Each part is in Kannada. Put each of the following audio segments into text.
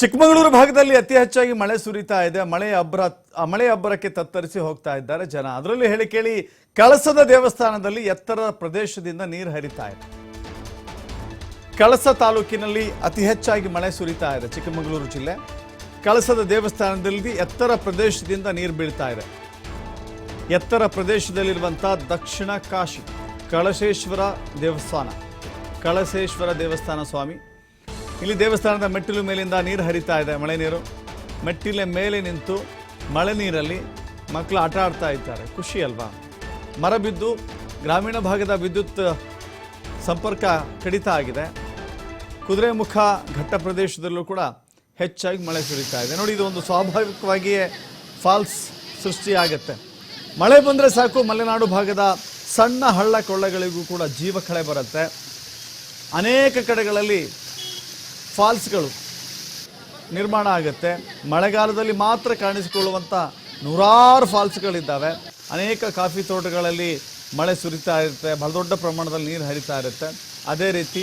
ಚಿಕ್ಕಮಗಳೂರು ಭಾಗದಲ್ಲಿ ಅತಿ ಹೆಚ್ಚಾಗಿ ಮಳೆ ಸುರಿತಾ ಇದೆ. ಮಳೆ ಅಬ್ಬರ ಮಳೆ ಅಬ್ಬರಕ್ಕೆ ತತ್ತರಿಸಿ ಹೋಗ್ತಾ ಇದ್ದಾರೆ ಜನ. ಅದರಲ್ಲೂ ಹೇಳಿ ಕೇಳಿ, ಕಳಸದ ದೇವಸ್ಥಾನದಲ್ಲಿ ಎತ್ತರ ಪ್ರದೇಶದಿಂದ ನೀರು ಹರಿತಾ ಇದೆ. ಕಳಸ ತಾಲೂಕಿನಲ್ಲಿ ಅತಿ ಹೆಚ್ಚಾಗಿ ಮಳೆ ಸುರಿತಾ ಇದೆ ಚಿಕ್ಕಮಗಳೂರು ಜಿಲ್ಲೆ. ಕಳಸದ ದೇವಸ್ಥಾನದಲ್ಲಿ ಎತ್ತರ ಪ್ರದೇಶದಿಂದ ನೀರು ಬೀಳ್ತಾ ಇದೆ. ಎತ್ತರ ಪ್ರದೇಶದಲ್ಲಿರುವಂತಹ ದಕ್ಷಿಣ ಕಾಶಿ ಕಳಶೇಶ್ವರ ದೇವಸ್ಥಾನ. ಕಳಸೇಶ್ವರ ದೇವಸ್ಥಾನ ಸ್ವಾಮಿ ಇಲ್ಲಿ ದೇವಸ್ಥಾನದ ಮೆಟ್ಟಿಲು ಮೇಲಿಂದ ನೀರು ಹರಿತಾ ಇದೆ, ಮಳೆ ನೀರು. ಮೆಟ್ಟಿಲ ಮೇಲೆ ನಿಂತು ಮಳೆ ನೀರಲ್ಲಿ ಮಕ್ಕಳು ಆಟ ಆಡ್ತಾ ಇದ್ದಾರೆ. ಖುಷಿ ಅಲ್ವಾ? ಮರ ಬಿದ್ದು, ಗ್ರಾಮೀಣ ಭಾಗದ ವಿದ್ಯುತ್ ಸಂಪರ್ಕ ಕಡಿತ ಆಗಿದೆ. ಕುದುರೆಮುಖ ಘಟ್ಟ ಪ್ರದೇಶದಲ್ಲೂ ಕೂಡ ಹೆಚ್ಚಾಗಿ ಮಳೆ ಸುರಿತಾ ಇದೆ. ನೋಡಿ ಇದು ಒಂದು ಸ್ವಾಭಾವಿಕವಾಗಿಯೇ ಫಾಲ್ಸ್ ಸೃಷ್ಟಿಯಾಗತ್ತೆ. ಮಳೆ ಬಂದರೆ ಸಾಕು, ಮಲೆನಾಡು ಭಾಗದ ಸಣ್ಣ ಹಳ್ಳ ಕೊಳ್ಳಗಳಿಗೂ ಕೂಡ ಜೀವ ಕಳೆ ಬರುತ್ತೆ. ಅನೇಕ ಕಡೆಗಳಲ್ಲಿ ಫಾಲ್ಸ್ಗಳು ನಿರ್ಮಾಣ ಆಗುತ್ತೆ. ಮಳೆಗಾಲದಲ್ಲಿ ಮಾತ್ರ ಕಾಣಿಸಿಕೊಳ್ಳುವಂಥ ನೂರಾರು ಫಾಲ್ಸ್ಗಳಿದ್ದಾವೆ. ಅನೇಕ ಕಾಫಿ ತೋಟಗಳಲ್ಲಿ ಮಳೆ ಸುರಿತಾ ಇರುತ್ತೆ. ಬಹಳ ದೊಡ್ಡ ಪ್ರಮಾಣದಲ್ಲಿ ನೀರು ಹರಿತಾ ಇರುತ್ತೆ. ಅದೇ ರೀತಿ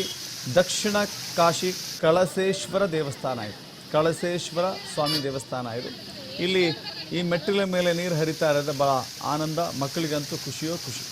ದಕ್ಷಿಣ ಕಾಶಿ ಕಳಸೇಶ್ವರ ದೇವಸ್ಥಾನ ಇದು. ಕಳಸೇಶ್ವರ ಸ್ವಾಮಿ ದೇವಸ್ಥಾನ ಇದು. ಇಲ್ಲಿ ಈ ಮೆಟ್ಟಿಲ ಮೇಲೆ ನೀರು ಹರಿತಾ ಇರೋದು ಭಾಳ ಆನಂದ, ಮಕ್ಕಳಿಗಂತೂ ಖುಷಿಯೋ ಖುಷಿ.